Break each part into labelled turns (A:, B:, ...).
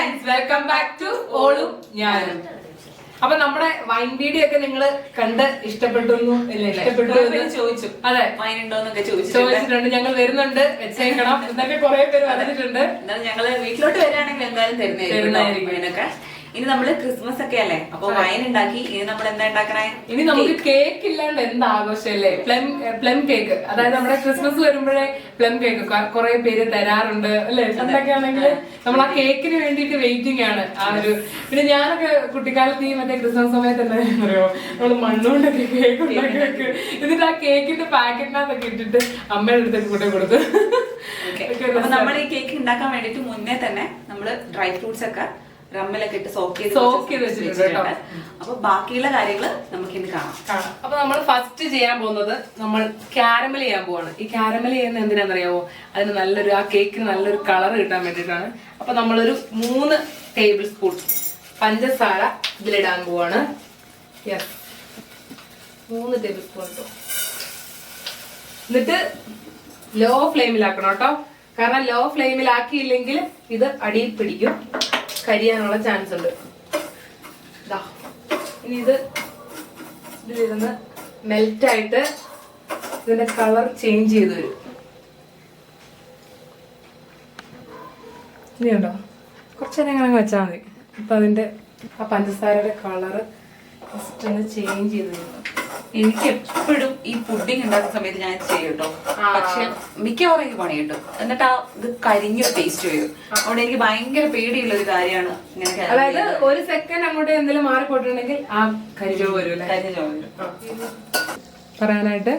A: Friends welcome back to ഓളും ഞാനും. അപ്പൊ നമ്മുടെ വൈൻ വീഡിയോ ഒക്കെ നിങ്ങൾ കണ്ട് ഇഷ്ടപ്പെട്ടു
B: ചോദിച്ചു
A: അതെ.
B: വൈൻ ഉണ്ടോ എന്നൊക്കെ ചോദിച്ചു.
A: ചോദിച്ചിട്ടുണ്ട്. ഞങ്ങൾ വരുന്നുണ്ട്. വെച്ചേക്കണം. എന്നൊക്കെ കുറെ പേര് വന്നിട്ടുണ്ട്.
B: എന്നാലും ഞങ്ങൾ വീട്ടിലോട്ട് വരികയാണെങ്കിൽ എന്തായാലും തരുന്നതായിരിക്കും ഇനി നമ്മൾ ക്രിസ്മസ് ഒക്കെ അല്ലേ? അപ്പൊ വൈൻ ഉണ്ടാക്കി. ഇനി നമ്മൾ എന്താ ഉണ്ടാക്കണേ?
A: ഇനി നമുക്ക് കേക്ക് ഇല്ലാണ്ട് എന്ത് ആഘോഷമല്ലേ പ്ലം പ്ലം കേക്ക് അതായത് നമ്മുടെ ക്രിസ്മസ് വരുമ്പോഴേ പ്ലം കേക്ക് കുറെ പേര് തരാറുണ്ട് അല്ലെ? എന്തൊക്കെയാണെങ്കിൽ ആണെങ്കിൽ നമ്മൾ ആ കേക്കിന് വേണ്ടിയിട്ട് വെയിറ്റിംഗ് ആണ്. ആ ഒരു പിന്നെ ഞാനൊക്കെ കുട്ടിക്കാലത്ത് ഈ മറ്റേ ക്രിസ്മസ് സമയത്ത് എന്താ പറയുമോ നമ്മൾ മണ്ണുകൊണ്ടൊക്കെ കേക്ക് ഉണ്ടാക്കി വെക്കും. എന്നിട്ട് ആ കേക്കിന്റെ പാക്കറ്റിനകത്തൊക്കെ ഇട്ടിട്ട് അമ്മയുടെ അടുത്തൊക്കെ
B: കൂടെ.
A: ഒക്കെ
B: നമ്മൾ ഈ കേക്ക് ഉണ്ടാക്കാൻ വേണ്ടിട്ട് മുന്നേ തന്നെ നമ്മൾ ഡ്രൈ ഫ്രൂട്ട്സ് ഒക്കെ റമ്മിലൊക്കെ ഇട്ട് സോക്ക് ചെയ്ത്
A: Soak ചെയ്ത് വെച്ചിട്ടുണ്ട്. കേട്ടോ.
B: അപ്പൊ ബാക്കിയുള്ള കാര്യങ്ങൾ നമുക്ക് ഇന്ന് കാണാം.
A: കാണാം. അപ്പൊ നമ്മൾ ഫസ്റ്റ് ചെയ്യാൻ പോകുന്നത് നമ്മൾ കാരമൽ ചെയ്യാൻ പോവാണ്. ഈ കാരമൽ ചെയ്യുന്ന എന്തിനാണെന്നറിയാവോ? അതിന് നല്ലൊരു ആ കേക്കിന് നല്ലൊരു കളർ കിട്ടാൻ വേണ്ടിയിട്ടാണ്. അപ്പൊ നമ്മളൊരു മൂന്ന് ടേബിൾ സ്പൂൺ പഞ്ചസാര ഇതിലിടാൻ പോവാണ്. യെസ് മൂന്ന് ടേബിൾ സ്പൂൺ കേട്ടോ എന്നിട്ട് ലോ ഫ്ലെയിമിലാക്കണം കേട്ടോ. കാരണം ലോ ഫ്ലെയിമിലാക്കിയില്ലെങ്കിൽ ഇത് അടിയിൽ പിടിക്കും. കരിയാനുള്ള ചാൻസ് ഉണ്ട്. ഇനി ഇത് ഇതിലിരുന്ന് മെൽറ്റ് ആയിട്ട് ഇതിന്റെ കളർ ചേഞ്ച് ചെയ്ത് വരും. ഇനി ഉണ്ടോ? കുറച്ച് നേരം അങ്ങനെ വെച്ചാൽ മതി. അപ്പം അതിന്റെ ആ പഞ്ചസാരയുടെ കളറ് ജസ്റ്റ് ഒന്ന് ചേഞ്ച് ചെയ്ത് വരും.
B: എനിക്ക് എപ്പോഴും ഈ പുഡിംഗ് ഉണ്ടാക്കുന്ന സമയത്ത് ഞാൻ ചെയ്യും കേട്ടോ പക്ഷെ മിക്കവാറും എനിക്ക് പണി കിട്ടും എന്നിട്ട് ആ ഇത് കരിഞ്ഞു ടേസ്റ്റ് വരും. അതുകൊണ്ട് എനിക്ക് ഭയങ്കര പേടിയുള്ള ഒരു കാര്യമാണ് ഇങ്ങനെ
A: അതായത് ഒരു സെക്കൻഡ് അങ്ങോട്ട് എന്തെങ്കിലും മാറിപ്പോയിട്ടുണ്ടെങ്കിൽ ആ കരിഞ്ഞോ വരും
B: കരിഞ്ഞ വരും
A: പറയാനായിട്ട്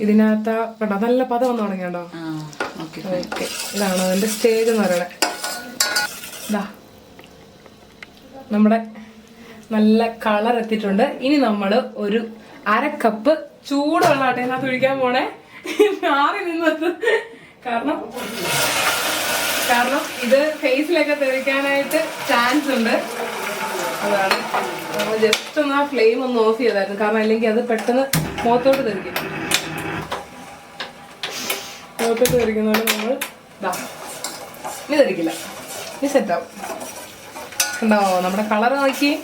A: ഇതിനകത്ത് ആ നല്ല പദം വന്നു
B: തുടങ്ങിയോ ഓക്കെ.
A: ഇതാണ് അതിന്റെ സ്റ്റേജ് എന്ന് പറയുന്നത്. ഇതാ നമ്മുടെ നല്ല കളർ എത്തിയിട്ടുണ്ട്. ഇനി നമ്മൾ ഒരു അര കപ്പ് ചൂടുള്ള അതിനകത്ത് ഒഴിക്കാൻ പോണേ. മാറി നിന്നത്. കാരണം കാരണം ഇത് ഫേസിലൊക്കെ തെറിക്കാനായിട്ട് ചാൻസ് ഉണ്ട്. അതാണ്. നമ്മൾ ജസ്റ്റ് ഒന്ന് ആ ഫ്ലെയിം ഒന്ന് ഓഫ് ചെയ്തായിരുന്നു. കാരണം അല്ലെങ്കിൽ അത് പെട്ടെന്ന് മുഖത്തോട്ട് തെറിക്കും. മുഖത്തോട്ട് തെറിക്കുന്നതുകൊണ്ട് നമ്മൾ ഇതാ ഇനി തെറിക്കില്ല. ഇനി സെറ്റാവും ഉണ്ടാവോ നമ്മുടെ കളർ നോക്കി.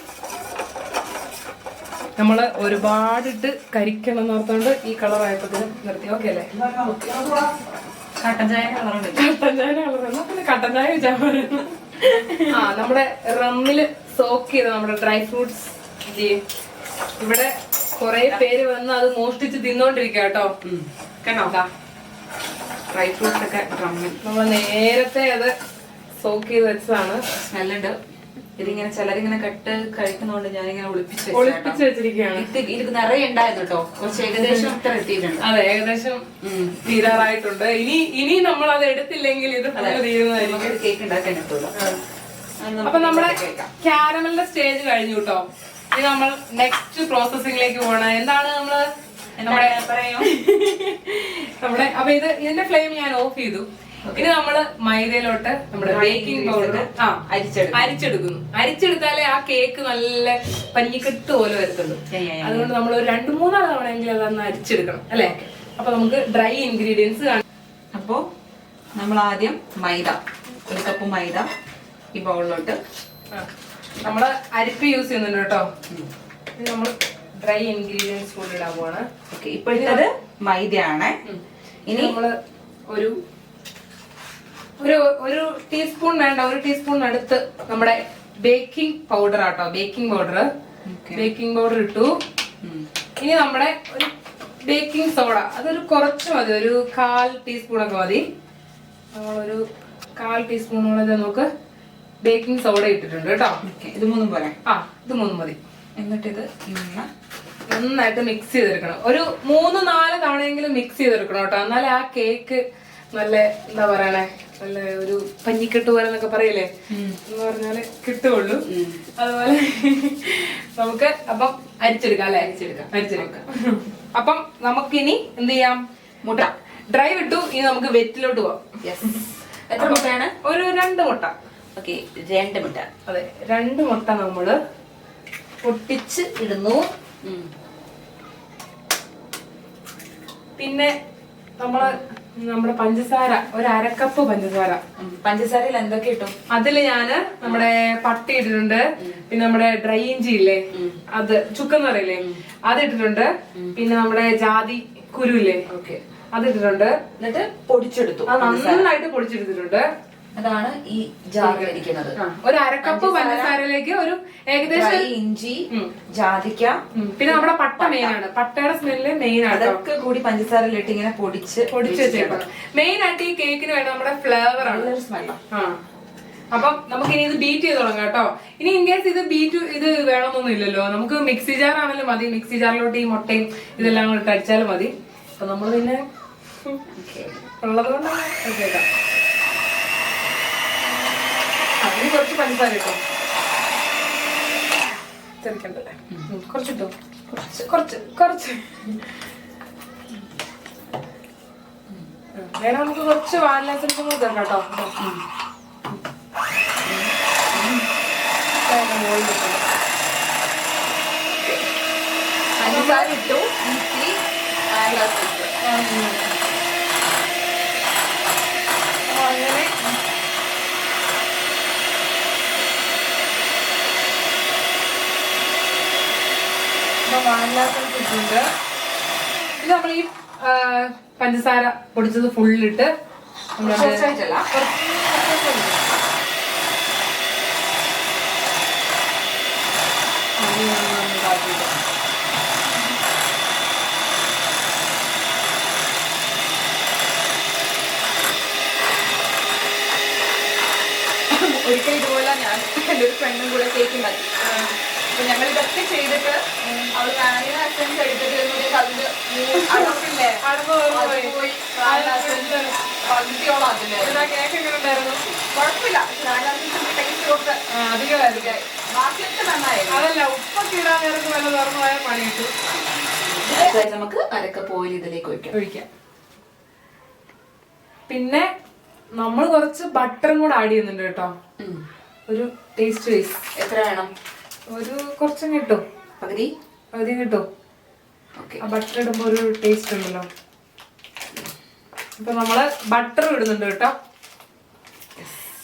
A: നമ്മൾ ഒരുപാടിട്ട് കരിക്കണം എന്ന് ഓർത്തുകൊണ്ട് ഈ കളർ ആയപ്പോഴത്തേനും നിർത്തി. ഓക്കെ അല്ലേ?
B: കട്ടൻ ചായ കളറുണ്ട്.
A: കട്ടൻ ചായ കളർ. എന്നാ പിന്നെ കട്ടൻ ചായ വെച്ചാൽ ആ നമ്മുടെ റമ്മിൽ സോക്ക് ചെയ്ത നമ്മുടെ ഡ്രൈ ഫ്രൂട്ട്സ് ഇവിടെ കുറെ പേര് വന്ന് അത് മോഷ്ടിച്ച് തിന്നോണ്ടിരിക്കുക കേട്ടോ.
B: കേട്ടോ ഡ്രൈ ഫ്രൂട്ട്സ് ഒക്കെ ഡ്രമ്മിൽ
A: നമ്മൾ നേരത്തെ അത് സോക്ക് ചെയ്ത് വെച്ചതാണ്.
B: സ്മെല്ലുണ്ട്. ഇതിങ്ങനെ ചിലരിങ്ങനെ കട്ട് കഴിക്കുന്നോണ്ട് ഞാനിങ്ങനെ ഒളിപ്പിച്ച്
A: ഒളിപ്പിച്ച് വെച്ചിരിക്കുകയാണ്.
B: ഇത് നിറയെ ഉണ്ടായിരുന്നു കേട്ടോ കുറച്ച് ഏകദേശം ഇത്ര എത്തിയിട്ടുണ്ട്.
A: അതെ ഏകദേശം തീരാറായിട്ടുണ്ട്. ഇനി ഇനി നമ്മൾ അത് എടുത്തില്ലെങ്കിൽ ഇത് തീരുന്നതായിരിക്കും.
B: കേക്ക് ഉണ്ടാക്കാൻ എത്തുള്ളൂ
A: അപ്പൊ നമ്മുടെ കാരമലിന്റെ സ്റ്റേജ് കഴിഞ്ഞു കേട്ടോ ഇനി നമ്മൾ നെക്സ്റ്റ് പ്രോസസ്സിംഗിലേക്ക് പോകണം. എന്താണ് നമ്മൾ നമ്മുടെ നമ്മുടെ അപ്പൊ ഇത് ഇതിന്റെ ഫ്ലെയിം ഞാൻ ഓഫ് ചെയ്തു. ഇനി നമ്മൾ മൈദയിലോട്ട് നമ്മുടെ ബേക്കിംഗ് പൗഡർ ആ
B: അരിച്ചെടുക്കും.
A: അരിച്ചെടുക്കുന്നു. അരിച്ചെടുത്താലേ ആ കേക്ക് നല്ല പഞ്ഞിക്കെട്ട് പോലെ വരത്തുള്ളൂ. അതുകൊണ്ട് നമ്മൾ ഒരു രണ്ട് മൂന്നാൾ തവണയെങ്കിലും അതൊന്ന് അരിച്ചെടുക്കണം അല്ലേ? അപ്പൊ നമുക്ക് ഡ്രൈ ഇൻഗ്രീഡിയൻസ് കാണാം.
B: അപ്പോ നമ്മൾ ആദ്യം മൈദ ഒരു കപ്പ് മൈദ ഈ ബൗളിലോട്ട്.
A: ആ. നമ്മൾ അരിപ്പ് യൂസ് ചെയ്യുന്നുണ്ട് കേട്ടോ. നമ്മൾ ഡ്രൈ ഇൻഗ്രീഡിയൻസ് കൂടി ഇടാൻ പോവാണ്.
B: ഓക്കെ ഇപ്പൊ ഇട്ടത് മൈദയാണ്.
A: ഇനി നമ്മൾ ഒരു ഒരു ഒരു ടീസ്പൂൺ വേണ്ട ഒരു ടീസ്പൂൺ അടുത്ത് നമ്മുടെ ബേക്കിംഗ് പൗഡർ ആട്ടോ ബേക്കിംഗ് പൗഡർ ബേക്കിംഗ് പൗഡർ ഇട്ടു. ഇനി നമ്മുടെ ഒരു ബേക്കിംഗ് സോഡ അതൊരു കുറച്ച് മതി ഒരു കാൽ ടീസ്പൂൺ ഒക്കെ മതി. നമ്മളൊരു കാൽ ടീസ്പൂണോളം നമുക്ക് ബേക്കിംഗ് സോഡ ഇട്ടിട്ടുണ്ട് കേട്ടോ.
B: ഇത് മൂന്നും പോലെ
A: ആ ഇത് മൂന്നും മതി.
B: എന്നിട്ട് ഇത്
A: നന്നായിട്ട് മിക്സ് ചെയ്തെടുക്കണം. ഒരു മൂന്ന് നാല് തവണയെങ്കിലും മിക്സ് ചെയ്തെടുക്കണം കേട്ടോ. എന്നാലേ ആ കേക്ക് നല്ല എന്താ പറയണേ? നല്ല ഒരു പഞ്ഞിക്കെട്ട് പോലെ എന്നൊക്കെ പറയില്ലേ? എന്ന് പറഞ്ഞാൽ കിട്ടുള്ളൂ അതുപോലെ നമുക്ക് അപ്പം അരിച്ചെടുക്കാം അല്ലെ? അരിച്ചെടുക്കാം. അരിച്ചെടുക്കാം. അപ്പം നമുക്കിനി എന്ത് ചെയ്യാം? മുട്ട. ഡ്രൈ വിട്ടു ഇനി നമുക്ക് വെറ്റിലോട്ട് പോവാം.
B: എത്ര മുട്ടയാണ്?
A: ഒരു രണ്ട് മുട്ട.
B: ഓക്കെ രണ്ട് മുട്ട.
A: അതെ രണ്ട് മുട്ട നമ്മൾ പൊട്ടിച്ച് ഇടുന്നു. പിന്നെ നമ്മൾ നമ്മുടെ പഞ്ചസാര ഒരു അരക്കപ്പ് പഞ്ചസാര.
B: പഞ്ചസാരയിൽ എന്തൊക്കെ ഇട്ടു?
A: അതിൽ ഞാൻ നമ്മുടെ പട്ടി ഇട്ടിട്ടുണ്ട്. പിന്നെ നമ്മുടെ ഡ്രൈ ഇഞ്ചി ഇല്ലേ അത് ചുക്കെന്ന് പറയില്ലേ അത് ഇട്ടിട്ടുണ്ട്. പിന്നെ നമ്മുടെ ജാതി കുരു ഇല്ലേ?
B: ഓക്കെ.
A: അത് ഇട്ടിട്ടുണ്ട്.
B: എന്നിട്ട് പൊടിച്ചെടുത്തു
A: അത് നന്നായിട്ട് പൊടിച്ചെടുത്തിട്ടുണ്ട്.
B: അതാണ് ഈ
A: ആ, ഒരു അരക്കപ്പ് പഞ്ചസാരയിലേക്ക് ഒരു ഏകദേശം
B: ഇഞ്ചി ജാതിക്ക
A: പിന്നെ നമ്മുടെ പട്ട മെയിൻ ആണ് പട്ടയുടെ സ്മെല്ല് മെയിൻ ആണ് കേട്ടോ.
B: അതൊക്കെ കൂടി പഞ്ചസാരയിലിട്ട് ഇങ്ങനെ പൊടിച്ച്
A: പൊടിച്ച് വെച്ചേക്കണം മെയിൻ ആയിട്ട് ഈ കേക്കിന് വേണ്ട നമ്മുടെ ഫ്ലേവർ ആണ്.
B: സ്മെല്ല് സ്മെല്ലാണ്
A: അപ്പം നമുക്ക് ഇനി ഇത് ബീറ്റ് ചെയ്ത് തുടങ്ങാം കേട്ടോ. ഇനി ഇൻ കേസ് ഇത് ബീറ്റ് ഇത് വേണമെന്നൊന്നും ഇല്ലല്ലോ. നമുക്ക് മിക്സി ജാർ ആണെങ്കിലും മതി. മിക്സി ജാറിലോട്ട് ഈ മുട്ടയും ഇതെല്ലാം കൂടി അടിച്ചാലും മതി. അപ്പൊ നമ്മൾ പിന്നെ ഉള്ളത് കൊണ്ട് അതിന് കുറച്ച് പഞ്ചസാര ഇട്ടോ? ചെറുക്കണ്ടല്ലേ കുറച്ചിട്ടോ? കുറച്ച് കുറച്ച് കുറച്ച്. വേണം നമുക്ക് കുറച്ച് വാനില എസൻസ് കൂടെ തരണം കേട്ടോ.
B: പഞ്ചസാര ഇട്ടു. ഇത്തിരി vanilla essence.
A: അപ്പൊ അങ്ങനെ ഇത് നമ്മൾ ഈ പഞ്ചസാര പൊടിച്ചത് ഫുള്ളിട്ട്
B: കുറച്ചായിട്ടല്ല. ഒരിക്കൽ ഇതുപോലെ ഞാൻ എന്റെ ഒരു ഫ്രണ്ടും കൂടെ കേക്ക് ഉണ്ടാക്കി. അപ്പൊ ഞങ്ങൾ ഇതൊക്കെ ചെയ്തിട്ട് അവൾ എടുത്തിട്ട് അടപ്പില്ലേ പോയി. വാനില എസൻസ് പകുതിയോളം അതിൽ
A: കേക്ക് എങ്ങനെ ഉണ്ടായിരുന്നു
B: കുഴപ്പമില്ല. വാനില എസൻസിന്റെ ടേസ്റ്റ് കൊടുത്ത്
A: ആ, അധികമായിരുന്നു
B: ബാക്കിയൊക്കെ നന്നായിരുന്നു
A: അതല്ല ഉപ്പൊക്കെ ഇടാൻ നേരത്ത് വല്ല തുറന്നു പോയാൽ പണി കിട്ടും
B: നമുക്ക് അരക്കപ്പ് ഓയിൽ ഇതിലേക്ക് ഒഴിക്കാം.
A: ഒഴിക്കാം. പിന്നെ നമ്മൾ കുറച്ച് ബട്ടറും കൂടെ ആഡ് ചെയ്യുന്നുണ്ട് കേട്ടോ. ഒരു ടേസ്റ്റ് വൈസ്
B: എത്ര വേണം?
A: ഒരു കുറച്ചും കിട്ടും.
B: പകുതി?
A: പകുതി കിട്ടും.
B: ഓക്കെ.
A: ആ ബട്ടർ ഇടുമ്പോൾ ഒരു ടേസ്റ്റ് ഉണ്ടല്ലോ. ഇപ്പൊ നമ്മൾ ബട്ടർ ഇടുന്നുണ്ട് കേട്ടോ.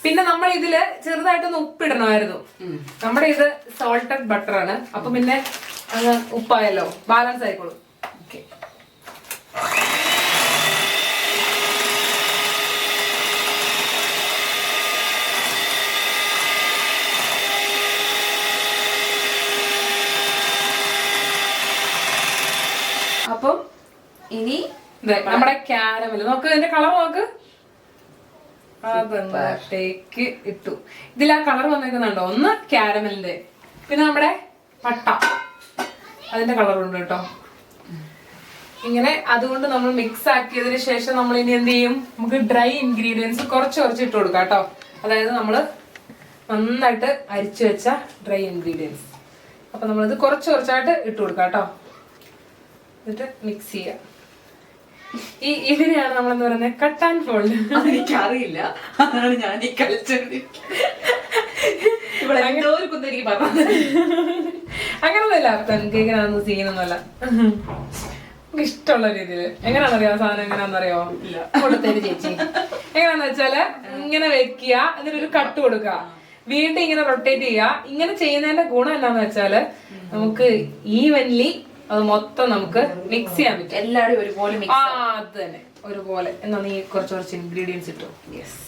A: പിന്നെ നമ്മൾ ഇതിൽ ചെറുതായിട്ടൊന്ന് ഉപ്പിടണമായിരുന്നു. നമ്മുടെ ഇത് സോൾട്ടഡ് ബട്ടർ ആണ്. അപ്പൊ പിന്നെ അങ്ങ് ഉപ്പായല്ലോ. ബാലൻസ് ആയിക്കോളും
B: ഓക്കെ അപ്പം ഇനി
A: ദേ, നമ്മുടെ ക്യാരമൽ നോക്ക് ഇതിന്റെ കളർ നോക്ക്. അതങ്ങോട്ടേക്ക് ഇട്ടു. ഇതിൽ ആ കളർ വന്നേക്കുന്നുണ്ടോ ഒന്ന് ക്യാരമലിന്റെ പിന്നെ നമ്മുടെ പട്ട. അതിന്റെ കളർ ഉണ്ട് കേട്ടോ. ഇങ്ങനെ അതുകൊണ്ട് നമ്മൾ മിക്സ് ആക്കിയതിന് ശേഷം നമ്മൾ ഇനി എന്ത് ചെയ്യും? നമുക്ക് ഡ്രൈ ഇൻഗ്രീഡിയൻസ് കുറച്ച് കുറച്ച് ഇട്ട് കൊടുക്കാം കേട്ടോ. അതായത് നമ്മൾ നന്നായിട്ട് അരിച്ചു വെച്ച ഡ്രൈ ഇൻഗ്രീഡിയൻസ് അപ്പൊ നമ്മളിത് കുറച്ച് കുറച്ചായിട്ട് ഇട്ട് കൊടുക്കാം കേട്ടോ. എന്നിട്ട് മിക്സ് ചെയ്യാം. ഈ ഇതിനെയാണ് നമ്മൾ എന്ന് പറയുന്നത് കട്ട് ആൻഡ് ഫോൾഡ്
B: എനിക്ക് അറിയില്ല അതാണ് ഞാൻ ഈ കളിച്ചത്. ഇവിടെ അർത്ഥം കേൾക്കാനൊന്നും
A: അങ്ങനൊന്നുമില്ല സീനൊന്നുമല്ല. നമുക്ക് ഇഷ്ടമുള്ള രീതിയിൽ എങ്ങനെയാണെന്നറിയോ? സാധനം എങ്ങനെയാണെന്നറിയോ? കൊടുത്തേര് ചേച്ചി. എങ്ങനെയാന്ന് വെച്ചാൽ ഇങ്ങനെ വെക്കുക എന്നിട്ട് ഒരു കട്ട് കൊടുക്കുക വീണ്ടും ഇങ്ങനെ റൊട്ടേറ്റ് ചെയ്യുക. ഇങ്ങനെ ചെയ്യുന്നതിന്റെ ഗുണം എന്താന്ന് വെച്ചാൽ നമുക്ക് ഈവൻലി അത് മൊത്തം നമുക്ക് മിക്സ് ചെയ്യാൻ പറ്റും.
B: എല്ലാവരും ഒരുപോലെ
A: ആ അത് തന്നെ. ഒരുപോലെ. എന്നാ നീ കുറച്ച് കുറച്ച് ഇൻഗ്രീഡിയൻസ് ഇട്ടോ.
B: യെസ്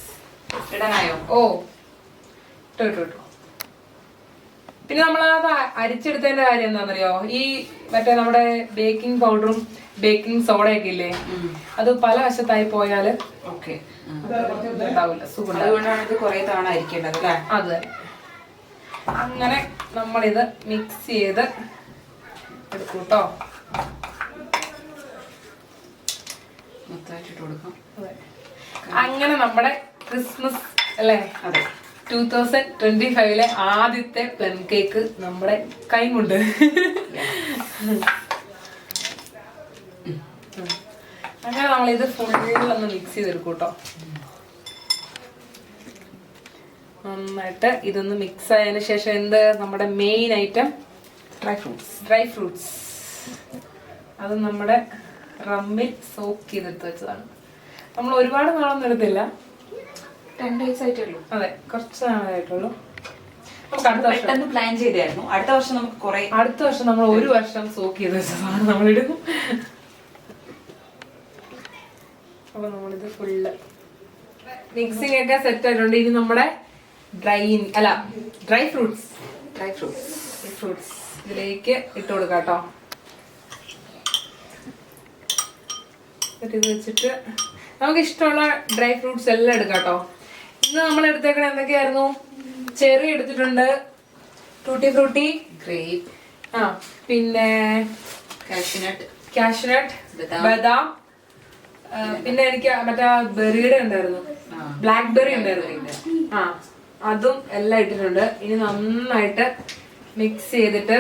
B: ഇടാനായോ?
A: ഓ. ഇട്ടോ ഇട്ടോ പിന്നെ പിന്നെ അത് അരിച്ചെടുത്തതിന്റെ കാര്യം എന്താണെന്നറിയോ? ഈ മറ്റേ നമ്മുടെ ബേക്കിംഗ് പൗഡറും ബേക്കിംഗ് സോഡയൊക്കെ ഇല്ലേ? അത് പല വശത്തായി പോയാൽ
B: ഓക്കെ.
A: ഉണ്ടാവില്ല.
B: അതുകൊണ്ടാണ് ഇത് കുറെ തവണ അരിക്കേണ്ടത് അല്ലേ?
A: അത് അങ്ങനെ നമ്മളിത് മിക്സ് ചെയ്ത് എടുക്കും കേട്ടോ
B: മൊത്തമായിട്ട് കൊടുക്കാം.
A: അങ്ങനെ നമ്മുടെ ക്രിസ്മസ് അല്ലേ?
B: അതെ.
A: ടൂ തൗസൻഡ് ട്വന്റി ഫൈവിലെ ആദ്യത്തെ പ്ലം കേക്ക് നമ്മുടെ കൈമുണ്ട്. അങ്ങനെ നമ്മളിത് ഫുള്ളൊന്ന് മിക്സ് ചെയ്തെടുക്കും കേട്ടോ നന്നായിട്ട് ഇതൊന്ന് മിക്സ് ആയതിനു ശേഷം എന്ത്? നമ്മുടെ main item
B: dry fruits
A: dry fruits അത് നമ്മുടെ റമ്മിൽ സോക്ക് ചെയ്തെടുത്ത് വെച്ചതാണ്. നമ്മൾ ഒരുപാട് നാളൊന്നും എടുത്തില്ല.
B: ടെൻ ഡേയ്സ് ആയിട്ടേ ഉള്ളൂ.
A: അതെ കുറച്ച് നാളായിട്ടുള്ളൂ.
B: പെട്ടെന്ന് പ്ലാൻ ചെയ്തായിരുന്നു. അടുത്ത വർഷം നമുക്ക് കുറെ
A: അടുത്ത വർഷം നമ്മൾ ഒരു വർഷം സോക്ക് ചെയ്ത് വെച്ചതാണ് ഇടും അപ്പൊ നമ്മളിത് ഫുള്ള് മിക്സിംഗ് ഒക്കെ സെറ്റ് ആയിട്ടുണ്ട്. ഇനി നമ്മുടെ ഡ്രൈ അല്ല dry fruits
B: dry fruits
A: fruits ഇതിലേക്ക് ഇട്ട് കൊടുക്കാം കേട്ടോ. ഇത് വെച്ചിട്ട് നമുക്ക് ഇഷ്ടമുള്ള ഡ്രൈ ഫ്രൂട്ട്സ് എല്ലാം എടുക്കാം കേട്ടോ. ഇന്ന് നമ്മൾ എടുത്തേക്കണ എന്തൊക്കെയായിരുന്നു? ചെറി എടുത്തിട്ടുണ്ട്. ടൂട്ടി ഫ്രൂട്ടി
B: ഗ്രേപ്പ്
A: ആ പിന്നെ
B: കാഷ്നട്ട്
A: കാഷ്നട്ട്
B: ബദാം.
A: പിന്നെ എനിക്ക് മറ്റേ ബെറിയുടെ ഉണ്ടായിരുന്നു. ബ്ലാക്ക് ബെറി ഉണ്ടായിരുന്നു. ആ അതും എല്ലാം ഇട്ടിട്ടുണ്ട്. ഇനി നന്നായിട്ട് മിക്സ് ചെയ്തിട്ട്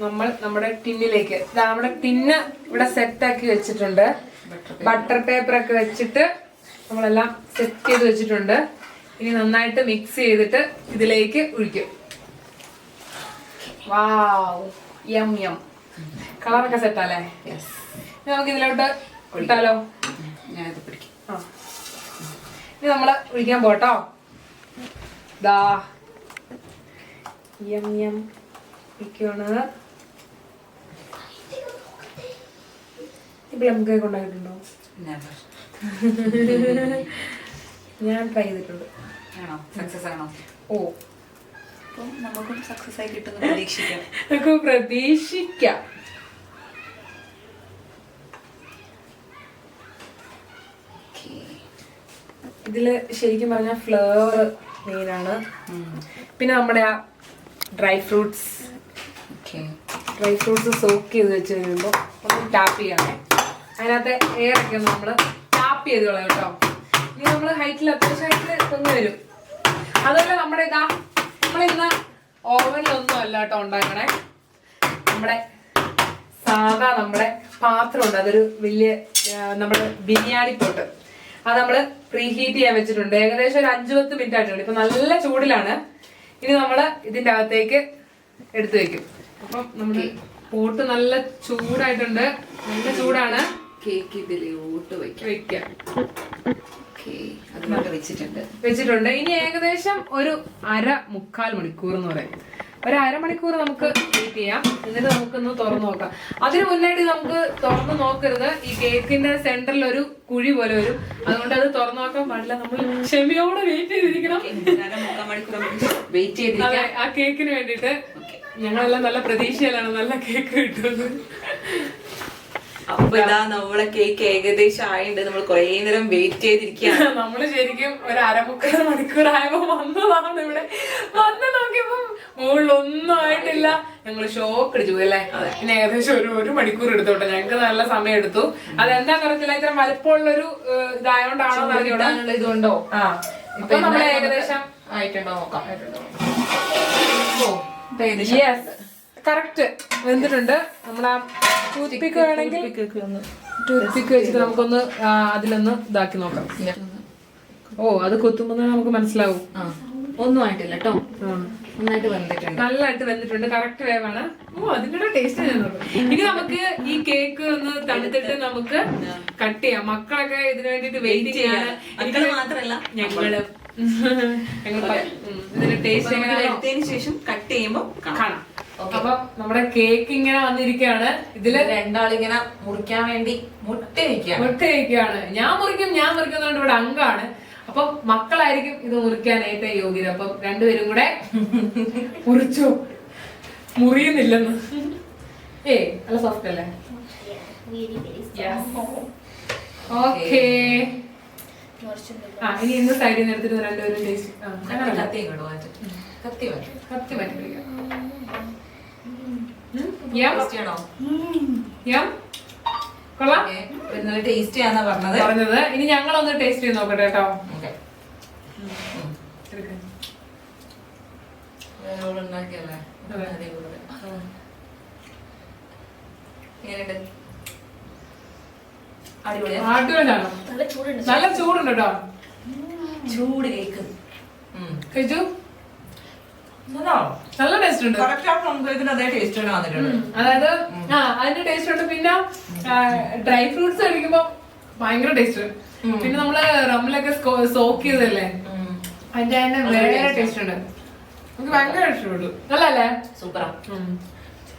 A: നമ്മൾ നമ്മുടെ ടിന്നിലേക്ക്. നമ്മുടെ ടിന്ന് ഇവിടെ സെറ്റ് ആക്കി വെച്ചിട്ടുണ്ട് ബട്ടർ പേപ്പർ ഒക്കെ വെച്ചിട്ട് നമ്മളെല്ലാം സെറ്റ് ചെയ്ത് വെച്ചിട്ടുണ്ട്. ഇനി നന്നായിട്ട് മിക്സ് ചെയ്തിട്ട് ഇതിലേക്ക് ഒഴിക്കും. വാവ് യം യം കളറൊക്കെ സെറ്റ് അല്ലേ
B: യെസ്
A: ഇനി നമുക്ക് ഇതിലോട്ട് ഇട്ടാലോ
B: ഞാനിത് പിടിക്കും.
A: ആ. ഇനി നമ്മൾ ഒഴിക്കാൻ പോട്ടോ ദാ. യം യം ഒഴിക്കുവാണ് ഈ പ്ലം കേക്ക് ഉണ്ടായിട്ടുണ്ടോ ഞാൻ ട്രൈ ചെയ്തിട്ടുണ്ട്.
B: ആണോ? സക്സസ് ആണോ?
A: ഓ.
B: അപ്പം നമുക്കും സക്സസ് ആയി കിട്ടുന്ന പ്രതീക്ഷിക്കാം.
A: നമുക്ക് പ്രതീക്ഷിക്കാം. ശരിക്കും പറഞ്ഞ ഫ്ലേവർ മെയിനാണ് പിന്നെ നമ്മുടെ ആ dry fruits. Dry fruits soak ചെയ്ത് വെച്ച് കഴിയുമ്പോൾ ഒന്ന് ടാപ്പ് ചെയ്യണേ. അതിനകത്ത് എയറൊക്കെ ഒന്ന് നമ്മൾ ടാപ്പ് ചെയ്ത് കളയാം കേട്ടോ. ഇനി നമ്മൾ ഹൈറ്റിൽ അത്യാവശ്യം ഹൈറ്റിൽ പൊങ്ങി വരും. അതുപോലെ നമ്മുടെ ഇതാ നമ്മളിന്ന് ഓവനിലൊന്നും അല്ല കേട്ടോ ഉണ്ടാക്കണേ. നമ്മുടെ സാധാ നമ്മുടെ പാത്രമുണ്ട് അതൊരു വലിയ നമ്മുടെ ബിരിയാണി പോട്ട്. അത് നമ്മൾ പ്രീഹീറ്റ് ചെയ്യാൻ വെച്ചിട്ടുണ്ട്. ഏകദേശം ഒരു അഞ്ചു പത്ത് മിനിറ്റ് ആയിട്ടുണ്ട്. ഇപ്പൊ നല്ല ചൂടിലാണ്. ഇനി നമ്മൾ ഇതിന്റെ അകത്തേക്ക് എടുത്തു വെക്കും. അപ്പം നമ്മുടെ പോട്ട് നല്ല ചൂടായിട്ടുണ്ട്. നല്ല ചൂടാണ്.
B: കേക്ക് ഇതിൽ ഊട്ട്
A: വെക്കാം.
B: അതിലോട്ട് വെച്ചിട്ടുണ്ട്.
A: വെച്ചിട്ടുണ്ട്. ഇനി ഏകദേശം ഒരു അര മുക്കാൽ മണിക്കൂർ എന്ന് പറയും. ഒരു അരമണിക്കൂർ നമുക്ക് വെയിറ്റ് ചെയ്യാം. എന്നിട്ട് നമുക്കൊന്ന് തുറന്നു നോക്കാം. അതിന് മുന്നായിട്ട് നമുക്ക് തുറന്നു നോക്കരുത്. ഈ കേക്കിന്റെ സെന്ററിൽ ഒരു കുഴി പോലെ വരും. അതുകൊണ്ട് അത് തുറന്നു നോക്കാൻ പാടില്ല. നമ്മൾ ക്ഷമയോടെ വെയിറ്റ് ചെയ്തിരിക്കണം.
B: വെയിറ്റ് ചെയ്തിരിക്കാം.
A: ആ കേക്കിന്
B: വേണ്ടിട്ട്
A: ഞങ്ങളെല്ലാം നല്ല പ്രതീക്ഷയിലാണ് നല്ല കേക്ക് കിട്ടുന്നത്.
B: അപ്പൊ ഇതാ നമ്മളെ കേക്ക് ഏകദേശം ആയിണ്ട്. നമ്മൾ കുറേ നേരം വെയിറ്റ് ചെയ്തിരിക്കുകയാണ്.
A: നമ്മൾ ശരിക്കും ഒരു അരമുക്കാൽ മണിക്കൂർ ആയപ്പോ വന്നതാണ് ഇവിടെ. വന്ന് നോക്കിയപ്പോ മുകളിലൊന്നും ആയിട്ടില്ല ഞങ്ങൾ ഷോക്ക് അടിച്ചു പോയി അല്ലേ? പിന്നെ ഏകദേശം ഒരു ഒരു മണിക്കൂർ എടുത്തോട്ടെ ഞങ്ങൾക്ക് നല്ല സമയം എടുത്തു. അതെന്താ അറിയത്തില്ല ഇത്ര വലുപ്പമുള്ള ഒരു ഇതായോണ്ടാണോ അറിഞ്ഞൂടാ
B: ഇതുണ്ടോ?
A: ആ. ഇപ്പൊ നമ്മൾ ഏകദേശം
B: ആയിട്ടുണ്ടോ നോക്കാം.
A: കറക്റ്റ് വെന്തിട്ടുണ്ട്. നമ്മളാ ടൂത്ത് പിക്ക് വേണമെങ്കിൽ ടൂത്ത് പിക്ക് വെച്ചിട്ട് നമുക്കൊന്ന് അതിലൊന്ന് ഇതാക്കി നോക്കാം. ഓ അത് കുത്തുമ്പോ നമുക്ക് മനസ്സിലാവും.
B: ഒന്നും ആയിട്ടില്ല കേട്ടോ നന്നായിട്ട് വന്നിട്ടുണ്ട്
A: നല്ലതായിട്ട് വെന്തിട്ടുണ്ട്. കറക്റ്റ് വേവാണ്. ഓ അതിന്റെ ടേസ്റ്റ് ഇനി നമുക്ക് ഈ കേക്ക് ഒന്ന് തണുത്തിട്ട് നമുക്ക് കട്ട് ചെയ്യാം. മക്കളൊക്കെ ഇതിനു വേണ്ടിട്ട് വെയിറ്റ് ചെയ്യാണ്
B: മക്കൾ മാത്രല്ല
A: ഞങ്ങൾ. ഞങ്ങൾ പ- ഉം, ഇതിന്റെ ടേസ്റ്റ്
B: എടുത്തതിന് ശേഷം കട്ട് ചെയ്യുമ്പോൾ
A: കാണാം. അപ്പൊ നമ്മുടെ കേക്ക് ഇങ്ങനെ വന്നിരിക്കുകയാണ്. ഇതിൽ
B: രണ്ടാളിങ്ങനെ മുറിക്കാൻ വേണ്ടി മുട്ട വെക്കുക
A: മുട്ട വെക്കുകയാണ് ഞാൻ മുറിക്കും ഞാൻ മുറിക്കുന്നതുകൊണ്ട് ഇവിടെ അങ്കാണ്. അപ്പൊ മക്കളായിരിക്കും ഇത് മുറിക്കാൻ ഏറ്റവും യോഗ്യത. അപ്പൊ രണ്ടുപേരും കൂടെ മുറിച്ചു? മുറിയുന്നില്ലെന്ന്. ഏ നല്ല സോഫ്റ്റ് അല്ലേ? ഓക്കേ ആ ഇനി ഇന്ന് സൈഡിൽ നിന്ന് എടുത്തിട്ട് രണ്ടുപേരും ടേസ്റ്റ്
B: കത്തി ഇങ്ങോട്ട് മാറ്റും കത്തി മാറ്റും
A: കത്തി മാറ്റി പിടിക്കാം യം,
B: ടേസ്റ്റ് ചെയ്യണോ?
A: യം. കൊള്ളാം.
B: ഇന്നലെ ടേസ്റ്റ് പറഞ്ഞത്.
A: പറഞ്ഞത്. ഇനി ഞങ്ങളൊന്ന് ടേസ്റ്റ് ചെയ്ത് നോക്കട്ടെ കേട്ടോ.
B: ഉണ്ടാക്കിയല്ലേ
A: നല്ല ചൂടുണ്ട്. കേട്ടോ.
B: ചൂട് കേക്ക്.
A: കഴിച്ചു? നല്ല ടേസ്റ്റ് ഉണ്ട്. അതായത് ആ അതിന്റെ ടേസ്റ്റ് ഉണ്ട്. പിന്നെ ഡ്രൈ ഫ്രൂട്ട്സ് കഴിക്കുമ്പോ ഭയങ്കര ടേസ്റ്റ് പിന്നെ നമ്മൾ റമ്മിലൊക്കെ സോക്ക് ചെയ്തല്ലേ അതിന്റെ തന്നെ വേറെ ടേസ്റ്റ് ഉണ്ട്. നമുക്ക് ഭയങ്കര ഇഷ്ടപ്പെട്ടു നല്ലല്ലേ
B: സൂപ്പറാ.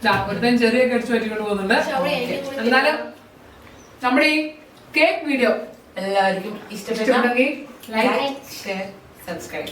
A: ദാ, ഒരുത്തൻ ചെറിയൊക്കെ അടിച്ച് പറ്റിക്കൊണ്ട് പോകുന്നുണ്ട്. എന്നാലും നമ്മുടെ ഈ കേക്ക് വീഡിയോ
B: എല്ലാവർക്കും ഇഷ്ടപ്പെട്ടുണ്ടെങ്കിൽ
A: ഇഷ്ടപ്പെട്ടെങ്കിൽ ലൈക്ക്
B: ഷെയർ സബ്സ്ക്രൈബ്